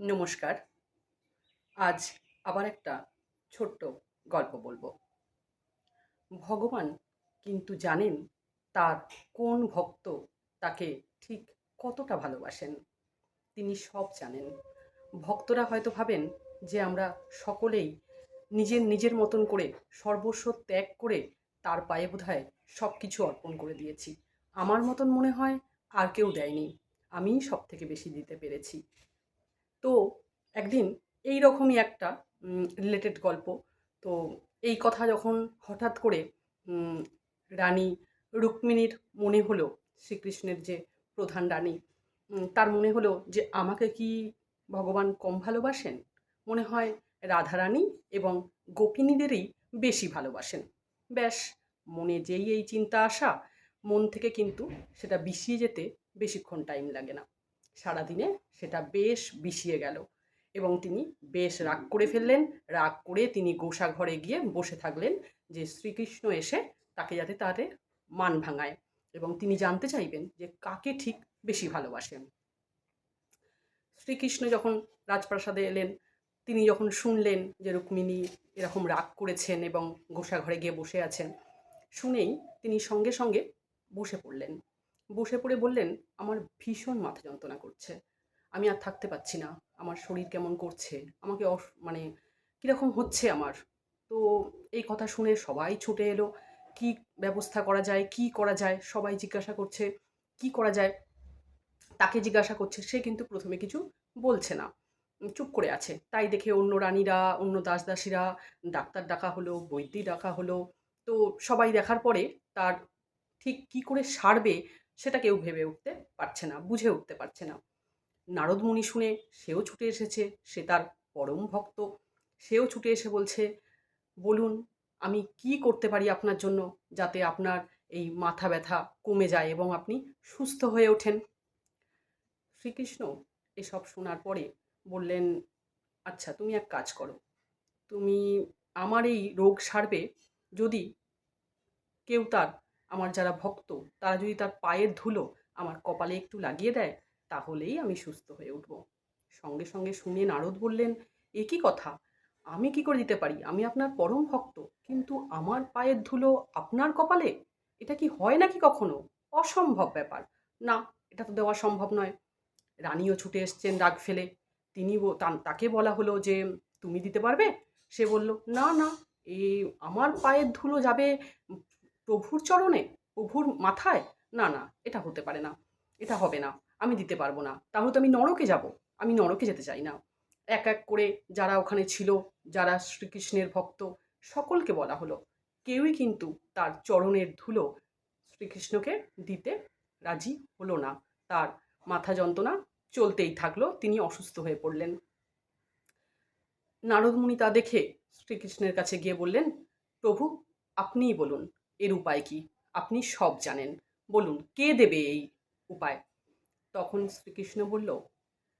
নমস্কার। আজ আবার একটা ছোট্ট গল্প বলব। ভগবান কিন্তু জানেন তার কোন ভক্ত তাকে ঠিক কতটা ভালোবাসেন। তিনি সব জানেন। ভক্তরা হয়তো ভাবেন যে আমরা সকলেই নিজের নিজের মতন করে সর্বস্ব ত্যাগ করে তার পায়ে বোধহয় সব কিছু অর্পণ করে দিয়েছি। আমার মতন মনে হয় আর কেউ দেয়নি। আমিই সব থেকে বেশি দিতে পেরেছি। তো একদিন এই রকমই একটা রিলেটেড গল্প। তো এই কথা যখন হঠাৎ করে রানী রুক্মিণীর মনে হলো, শ্রীকৃষ্ণের যে প্রধান রানী তার মনে হলো যে আমাকে কি ভগবান কম ভালোবাসেন? মনে হয় রাধারানী এবং গোপিনীদেরই বেশি ভালোবাসেন। ব্যাস, মনে যেই এই চিন্তা আসা, মন থেকে কিন্তু সেটা বিষিয়ে যেতে বেশিক্ষণ টাইম লাগে না। সারাদিনে সেটা বেশ বিষিয়ে গেল এবং তিনি বেশ রাগ করে ফেললেন, রাগ করে তিনি গোসা ঘরে গিয়ে বসে থাকলেন যে শ্রীকৃষ্ণ এসে তাকে যাতে তাদের মান ভাঙায় এবং তিনি জানতে চাইবেন যে কাকে ঠিক বেশি ভালোবাসেন। শ্রীকৃষ্ণ যখন রাজপ্রাসাদে এলেন, তিনি যখন শুনলেন যে রুক্মিণী এরকম রাগ করেছেন এবং গোসা ঘরে গিয়ে বসে আছেন, শুনেই তিনি সঙ্গে সঙ্গে বসে পড়লেন। বসে পড়ে বললেন, আমার ভীষণ মাথা যন্ত্রণা করছে। আমি আর থাকতে পারছি না। আমার শরীর কেমন করছে? আমাকে অস- মানে কীরকম হচ্ছে আমার? তো এই কথা শুনে সবাই ছুটে এলো। কি ব্যবস্থা করা যায়? কি করা যায়? সবাই জিজ্ঞাসা করছে, কি করা যায়? তাকে জিজ্ঞাসা করছে, সে কিন্তু প্রথমে কিছু বলছে না। চুপ করে আছে। তাই দেখে অন্য রানীরা, অন্য দাসদাসীরা, ডাক্তার ডাকা হলো, বৈদ্যি ডাকা হলো। তো সবাই দেখার পরে তার ঠিক কি করে সারবে সেটা কেউ ভেবে উঠতে পারছে না, বুঝে উঠতে পারছে না। নারদ মুনি শুনে সেও ছুটে এসেছে, সে তার পরম ভক্ত। সেও ছুটে এসে বলছে, বলুন, আমি কি করতে পারি আপনার জন্য যাতে আপনার এই মাথা ব্যথা কমে যায় এবং আপনি সুস্থ হয়ে ওঠেন? শ্রীকৃষ্ণ এসব শোনার পরে বললেন আচ্ছা তুমি এক কাজ করো। তুমি আমার এই রোগ সারবে যদি কেউ তার আমার যারা ভক্ত, তারা যদি তার পায়ের ধুলো আমার কপালে একটু লাগিয়ে দেয়, তাহলেই আমি সুস্থ হয়ে উঠব। সঙ্গে সঙ্গে শুনে নারদ বললেন, এ কি কথা? আমি কি করে দিতে পারি? আমি আপনার পরম ভক্ত, কিন্তু আমার পায়ের ধুলো আপনার কপালে? এটা কি হয় নাকি কখনো? অসম্ভব ব্যাপার। না, এটা তো দেওয়া সম্ভব নয়। রানীও ছুটে এসছেন রাগ ফেলে। তিনি তাকে বলা হলো যে, তুমি দিতে পারবে? সে বলল, না না এই আমার পায়ের ধুলো যাবে প্রভুর চরণে, প্রভুর মাথায়? না না, এটা হতে পারে না। এটা হবে না। আমি দিতে পারব না। তাহলে তো আমি নরকে যাব। আমি নরকে যেতে চাই না। এক এক করে যারা ওখানে ছিল, যারা শ্রীকৃষ্ণের ভক্ত, সকলকে বলা হলো, কেউই কিন্তু তার চরণের ধুলো শ্রীকৃষ্ণকে দিতে রাজি হলো না। তার মাথা যন্ত্রণা চলতেই থাকল। তিনি অসুস্থ হয়ে পড়লেন। নারদমুনি তা দেখে শ্রীকৃষ্ণের কাছে গিয়ে বললেন, প্রভু, আপনিই বলুন এর উপায় কি? আপনি সব জানেন। বলুন, কে দেবে এই উপায়? তখন শ্রীকৃষ্ণ বলল,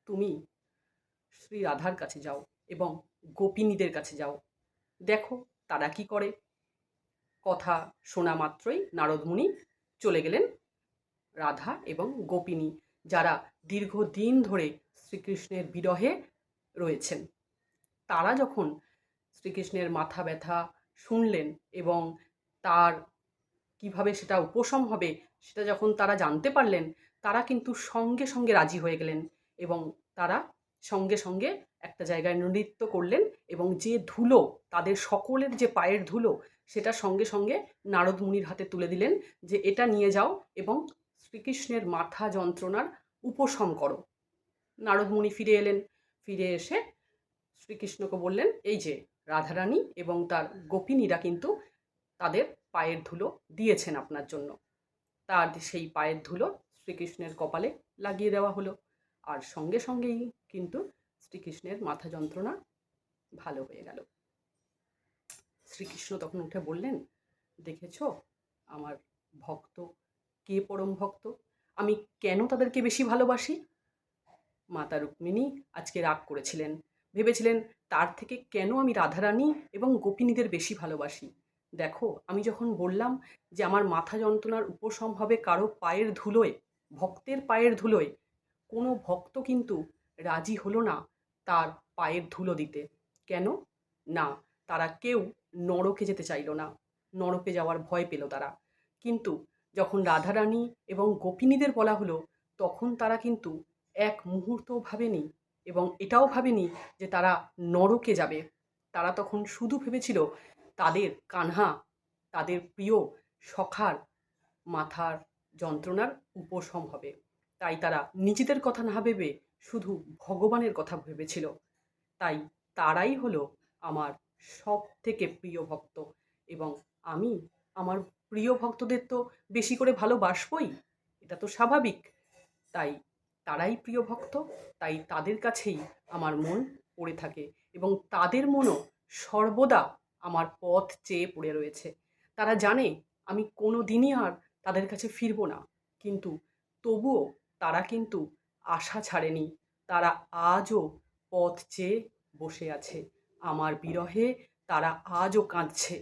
তুমি শ্রী রাধার কাছে যাও এবং গোপিনীদের কাছে যাও। দেখো, তারা কি করে? কথা শোনা মাত্রই নারদমুনি চলে গেলেন রাধা এবং গোপিনী, যারা দীর্ঘদিন ধরে শ্রীকৃষ্ণের বিরহে রয়েছেন। তারা যখন শ্রীকৃষ্ণের মাথা ব্যথা শুনলেন এবং তার কীভাবে সেটা উপশম হবে, সেটা যখন তারা জানতে পারলেন, তারা কিন্তু সঙ্গে সঙ্গে রাজি হয়ে গেলেন এবং তারা সঙ্গে সঙ্গে একটা জায়গায় নৃত্য করলেন এবং যে ধুলো, তাদের সকলের যে পায়ের ধুলো, সেটা সঙ্গে সঙ্গে নারদ মুনির হাতে তুলে দিলেন যে এটা নিয়ে যাও এবং শ্রীকৃষ্ণের মাথা যন্ত্রণার উপশম করো। নারদ মুনি ফিরে এলেন, ফিরে এসে শ্রীকৃষ্ণকে বললেন, এই যে রাধারানী এবং তার গোপিনীরা কিন্তু তাদের পায়ের ধুলো দিয়েছেন আপনার জন্য। তার সেই পায়ের ধুলো শ্রীকৃষ্ণের কপালে লাগিয়ে দেওয়া হলো। আর সঙ্গে সঙ্গেই কিন্তু শ্রীকৃষ্ণের মাথা যন্ত্রণা ভালো হয়ে গেল। শ্রীকৃষ্ণ তখন উঠে বললেন, দেখেছ আমার ভক্ত? কে পরম ভক্ত? আমি কেন তাদেরকে বেশি ভালোবাসি? মাতা রুক্মিণী আজকে রাগ করেছিলেন। ভেবেছিলেন, তার থেকে কেন আমি রাধারানী এবং গোপিনীদের বেশি ভালোবাসি? দেখো, আমি যখন বললাম যে আমার মাথা যন্ত্রণার উপশম হবে কারও পায়ের ধুলোয়, ভক্তের পায়ের ধুলোয়, কোনো ভক্ত কিন্তু রাজি হলো না তার পায়ের ধুলো দিতে। কেন? না, তারা কেউ নরকে যেতে চাইল না। নরকে যাওয়ার ভয় পেল তারা। কিন্তু যখন রাধারানী এবং গোপিনীদের বলা হলো, তখন তারা কিন্তু এক মুহূর্ত ভাবেনি এবং এটাও ভাবেনি যে তারা নরকে যাবে। তারা তখন শুধু ভেবেছিল তাদের কানহা, তাদের প্রিয় সখার মাথার যন্ত্রণার উপশম হবে। তাই তারা নিজেদের কথা না ভেবে শুধু ভগবানের কথা ভেবেছিল। তাই তারাই হলো আমার সব থেকে প্রিয় ভক্ত এবং আমি আমার প্রিয় ভক্তদের তো বেশি করে ভালোবাসবই, এটা তো স্বাভাবিক। তাই তারাই প্রিয় ভক্ত, তাই তাদের কাছেই আমার মন পড়ে থাকে এবং তাদের মনও সর্বদা আমার পথ চেয়ে পড়ে রয়েছে। তারা জানে আমি কোনো দিনই আর তাদের কাছে ফিরবো না। কিন্তু তবুও তারা কিন্তু আশা ছাড়েনি। তারা আজও পথ চেয়ে বসে আছে। আমার বিরহে তারা আজও কাঁদছে।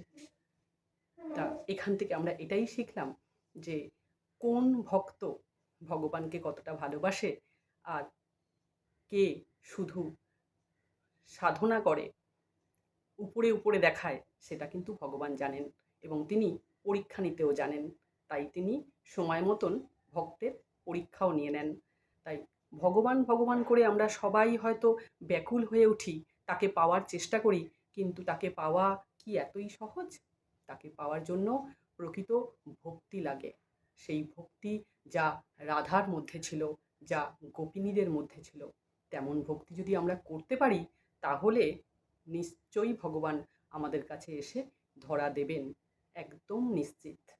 তা এখান থেকে আমরা এটাই শিখলাম যে কোন ভক্ত ভগবানকে কতটা ভালোবাসে আর কে শুধু সাধনা করে উপরে উপরে দেখায়, সেটা কিন্তু ভগবান জানেন এবং তিনি পরীক্ষা নিতেও জানেন। তাই তিনি সময় মতন ভক্তের পরীক্ষাও নিয়ে নেন। তাই ভগবান ভগবান করে আমরা সবাই হয়তো ব্যাকুল হয়ে উঠি, তাকে পাওয়ার চেষ্টা করি, কিন্তু তাকে পাওয়া কি এতই সহজ? তাকে পাওয়ার জন্য প্রকৃত ভক্তি লাগে। সেই ভক্তি যা রাধার মধ্যে ছিল, যা গোপিনীদের মধ্যে ছিল, তেমন ভক্তি যদি আমরা করতে পারি, তাহলে নিশ্চয়ই ভগবান আমাদের কাছে এসে ধরা দেবেন। একদম নিশ্চিত।